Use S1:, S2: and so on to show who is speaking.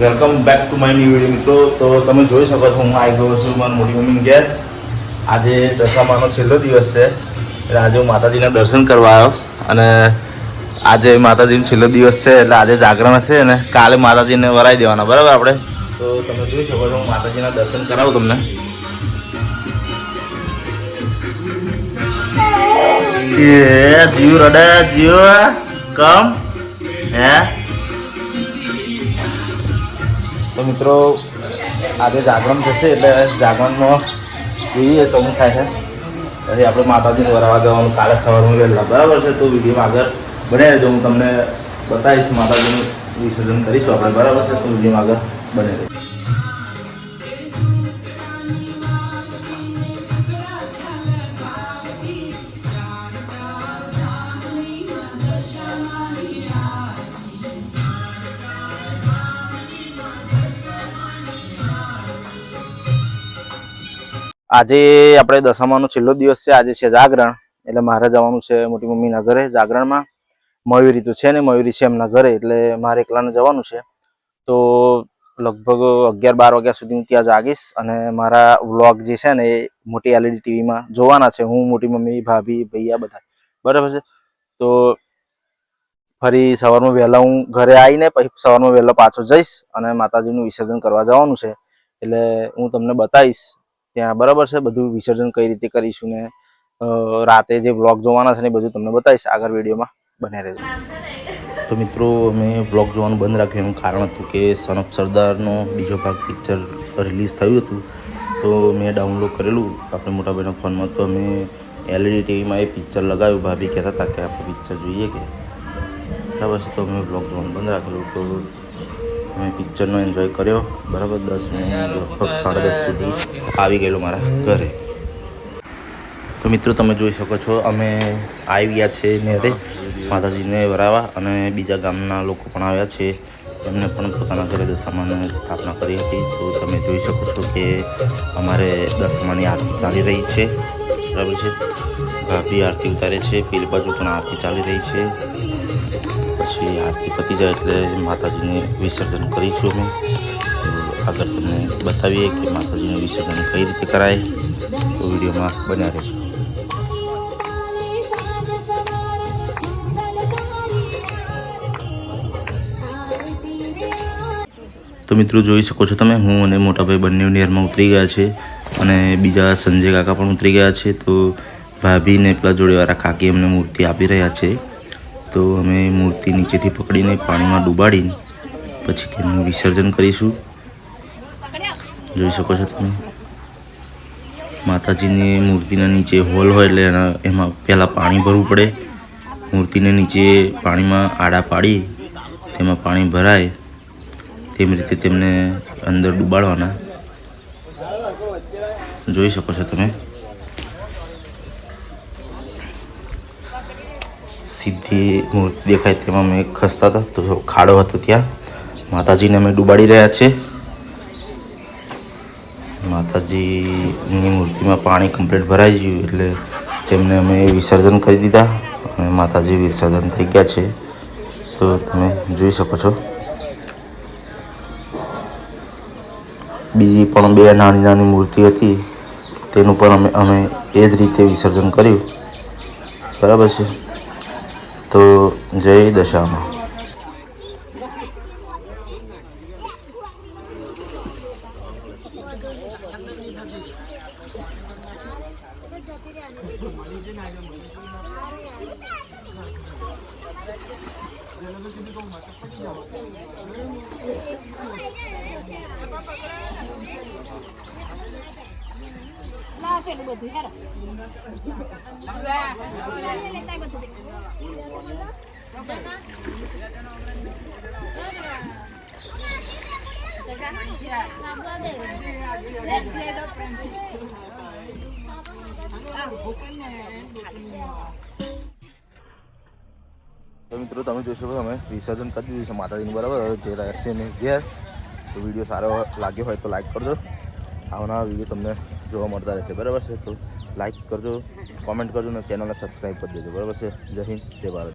S1: Welcome back to my new video મિત્રો તો તમે જોઈ શકો છો, હું આવી ગયો છું મારા મોટી મમ્મી ઘેર. આજે દશામાનો છેલ્લો દિવસ છે. એટલે આજે હું માતાજીના દર્શન કરવા આવ્યો. અને આજે માતાજીનો છેલ્લો દિવસ છે, એટલે આજે જાગરણ હશે ને કાલે માતાજીને વરાઈ દેવાના. બરાબર આપણે? તો તમે જોઈ શકો છો, હું માતાજીના દર્શન કરાવું તમને. એ જીવ રડે, જીવ કમ હે? તો મિત્રો, આજે જાગરણ થશે એટલે જાગરણમાં જોઈએ હું થાય છે? પછી આપણે માતાજીને વરાવા જવાનું, કાલે સવારમાં વહેલા. બરાબર છે? તો વિડીયોમાં આગળ બને રહેજો. હું તમને બતાવીશ માતાજીનું વિસર્જન કરીશું આપણે. બરાબર છે? તો વિડીયોમાં આગળ બને રહેજો. આજે આપણે દસમાનો છેલ્લો દિવસ છે. આજે છે જાગરણ. એટલે મારે જવાનું છે મોટી મમ્મીના ઘરે જાગરણમાં. મયુરી તો છે ને, મયુરી છે એમના ઘરે, એટલે મારે એકલાને જવાનું છે. તો લગભગ અગિયાર બાર વાગ્યા સુધી હું ત્યાં જાગીશ અને મારા વ્લોગ જે છે ને એ મોટી એલઈડી ટીવીમાં જોવાના છે. હું, મોટી મમ્મી, ભાભી, ભૈયા બધા. બરાબર છે? તો ફરી સવારમાં વહેલા હું ઘરે આવીને પછી સવારમાં વહેલા પાછો જઈશ અને માતાજીનું વિસર્જન કરવા જવાનું છે. એટલે હું તમને બતાવીશ ત્યાં બરાબર છે, બધું વિસર્જન કઈ રીતે કરીશું ને રાતે જે બ્લોગ જોવાના છે ને બધું તમને બતાવીશ, આગળ વિડીયોમાં બને રહેજો. તો મિત્રો, અમે બ્લોગ જોવાનું બંધ રાખ્યું, એનું કારણ હતું કે સનફ સરદારનો બીજો ભાગ પિક્ચર રિલીઝ થયું હતું, તો મેં ડાઉનલોડ કરેલું આપણે મોટાભાઈના ફોનમાં, તો અમે એલઈડી ટીવીમાં એ પિક્ચર લગાવ્યું, ભાભી કહેતા હતા કે આપણે પિક્ચર જોઈએ કે? બરાબર છે, તો અમે બ્લોગ જોવાનું બંધ રાખેલું, તો અમે પિક્ચરનો એન્જોય કર્યો? બરાબર, દસ લગભગ સાડા દસ સુધી આવી ગયેલો મારા ઘરે. તો મિત્રો, તમે જોઈ શકો છો, અમે આવી ગયા છે નેરે માતાજીને વરાવા અને બીજા ગામના લોકો પણ આવ્યા છે. એમને પણ પોતાના ઘરે દશામાની સ્થાપના કરી હતી. તો તમે જોઈ શકો છો કે અમારે દશામાની આરતી ચાલી રહી છે. બરાબર છે? ભાભી આરતી ઉતારે છે, પેલી બાજુ પણ આરતી ચાલી રહી છે. પછી આરતી પતી જાય એટલે માતાજીને વિસર્જન કરીશું અમે. આગળ તમને બતાવીએ કે માતાજીનું વિસર્જન કઈ રીતે કરાય. તો વિડીયોમાં બન્યા રહેશું તો મિત્રો જોઈ શકો છો તમે, હું અને મોટાભાઈ બંને નિયરમાં ઉતરી ગયા છે અને બીજા સંજય કાકા પણ ઉતરી ગયા છે. તો ભાભીને પેલા જોડેવાળા કાકી અમને મૂર્તિ આપી રહ્યા છે. તો અમે મૂર્તિ નીચેથી પકડીને પાણીમાં ડૂબાડીને પછી તેમનું વિસર્જન કરીશું. જોઈ શકો છો તમે? માતાજીની મૂર્તિના નીચે હોલ હોય એટલે એના, એમાં પહેલાં પાણી ભરવું પડે. મૂર્તિને નીચે પાણીમાં આડા પાડી, તેમાં પાણી ભરાય. તેમ રીતે તેમને અંદર ડૂબાડવાના. જોઈ શકો છો તમે? સીધી મૂર્તિ દેખાય તેમાં અમે ખસતા હતા, તો ખાડો હતો ત્યાં. માતાજીને અમે ડૂબાડી રહ્યા છે. માતાજીની મૂર્તિમાં પાણી કમ્પ્લીટ ભરાઈ ગયું એટલે તેમને અમે વિસર્જન કરી દીધા અને માતાજી વિસર્જન થઈ ગયા છે. તો તમે જોઈ શકો છો. બીજી પણ બે નાની નાની મૂર્તિ હતી, તેનું પણ અમે અમે એ જ રીતે વિસર્જન કર્યું. બરાબર છે. તો જય દશામાં.
S2: પેલું બધું, હેડો.
S1: મિત્રો, તમે જોઈ શકો તમે વિસર્જન કરી દીધું છે માતાજીનું, બરાબર? જે રહ્યા છે ને ઘેર, તો વીડિયો સારો લાગ્યો હોય તો લાઈક કરજો. આવનારા વીડિયો તમને જોવા મળતા રહેશે. બરાબર છે? તો લાઇક કરજો કોમેન્ટ કરજો અને ચેનલને સબસ્ક્રાઈબ કરી દેજો. બરાબર છે? જય હિન્દ, જય ભારત.